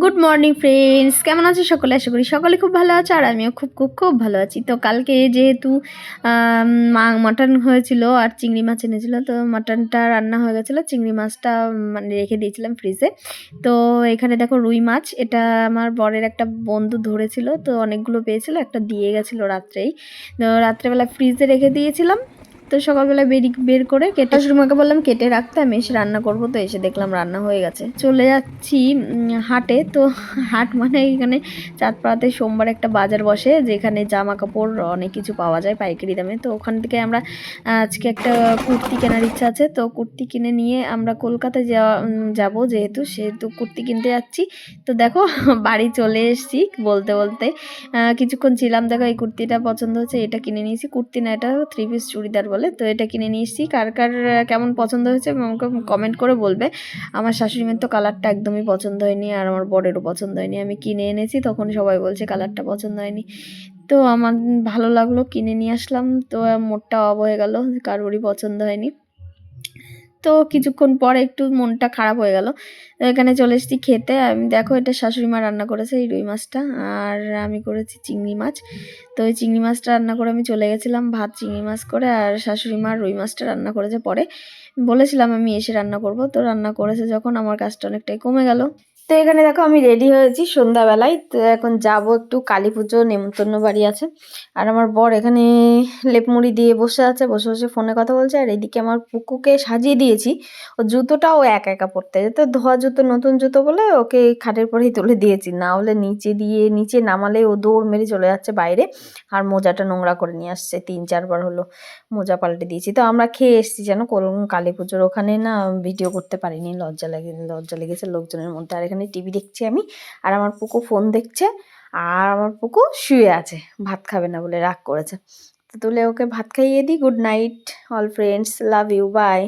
Good morning friends কেমন আছো সকলে? আশা করি সকলে খুব ভালো আছে আর আমিও খুব খুব খুব ভালো আছি। তো কালকে যেহেতু মাটন হয়েছিল আর চিংড়ি মাছ এনেছিল, তো মাটনটা রান্না হয়ে গেছিল। চিংড়ি মাছটা মানে রেখে দিয়েছিলাম ফ্রিজে তো এখানে দেখো রুই মাছ, এটা আমার বরের একটা বন্ধু ধরেছিল, তো অনেকগুলো পেয়েছিল, একটা দিয়ে গেছিল রাত্রেই। তো রাত্রেবেলা ফ্রিজে রেখে দিয়েছিলাম। তো সকালবেলা বেরি বের করে কেটে সুরমাকে বললাম, কেটে রাখতে আমি এসে রান্না করব। তো এসে দেখলাম রান্না হয়ে গেছে। চলে যাচ্ছি হাটে। তো হাট মানে এখানে চাঁদপাড়াতে সোমবার একটা বাজার বসে, যেখানে জামা কাপড় অনেক কিছু পাওয়া যায় পাইকারি দামে। তো ওখান থেকে আমরা আজকে একটা কুর্তি কেনার ইচ্ছা আছে। তো কুর্তি কিনে নিয়ে আমরা কলকাতায় যাওয়া যাব যেহেতু, সেহেতু কুর্তি কিনতে যাচ্ছি। তো দেখো, বাড়ি চলে এসেছি বলতে বলতে। কিছুক্ষণ ছিলাম, দেখো এই কুর্তিটা পছন্দ হচ্ছে, এটা কিনে নিয়েছি। কুর্তি না, এটা থ্রি পিস চুড়িদার বলে। তো এটা কিনে নিয়ে এসেছি। কার কার কেমন পছন্দ হয়েছে আমাকে কমেন্ট করে বলবে। আমার শাশুড়ি মেয়ের তো কালারটা একদমই পছন্দ হয়নি আর আমার বরেরও পছন্দ হয়নি। আমি কিনে এনেছি, তখন সবাই বলছে কালারটা পছন্দ হয়নি। তো আমার ভালো লাগল, কিনে নিয়ে আসলাম। তো মোটটা অব হয়ে গেল, কারোরই পছন্দ হয়নি। তো কিছুক্ষণ পরে একটু মনটা খারাপ হয়ে গেল। এখানে চলে এসেছি খেতে। আমি দেখো এটা শাশুড়ি মা রান্না করেছে এই রুই মাছটা। আর আমি করেছি চিংড়ি মাছ। তো ওই চিংড়ি মাছটা রান্না করে আমি চলে গেছিলাম ভাত, চিংড়ি মাছ করে। আর শাশুড়ি মা রুই মাছটা রান্না করেছে পরে। বলেছিলাম আমি এসে রান্না করব। তো রান্না করেছে যখন। আমার কাজটা অনেকটাই কমে গেল। তো এখানে দেখো আমি রেডি হয়েছি সন্ধ্যাবেলায়। তো এখন যাব একটু কালী পুজো, নেমন্তন্ন বাড়ি আছে। আর আমার বর এখানে লেপমুড়ি দিয়ে বসে আছে, বসে বসে ফোনে কথা বলছে। আর এদিকে আমার পুকুকে সাজিয়ে দিয়েছি। ও জুতোটাও একা একা পরতে যেত ধোয়া জুতো, নতুন জুতো বলে ওকে খাটের পরেই তুলে দিয়েছি। না হলে নিচে দিয়ে, নিচে নামালে ও দৌড় মেরে চলে যাচ্ছে বাইরে। আর মোজাটা নোংরা করে নিয়ে আসছে, তিন চারবার হলো মোজা পাল্টে দিয়েছি। তো আমরা খেয়ে এসেছি যেন কালী পুজোর ওখানে না ভিডিও করতে পারিনি। লজ্জা লাগে, লজ্জা লেগেছে লোকজনের মধ্যে। আর এখানে টিভি দেখছি আমি, আর আমার পুকু ফোন দেখছে, আর আমার পুকু শুয়ে আছে, ভাত খাবে না বলে রাগ করেছে। তো তুলে ওকে ভাত খাইয়ে দিই good night all friends love you bye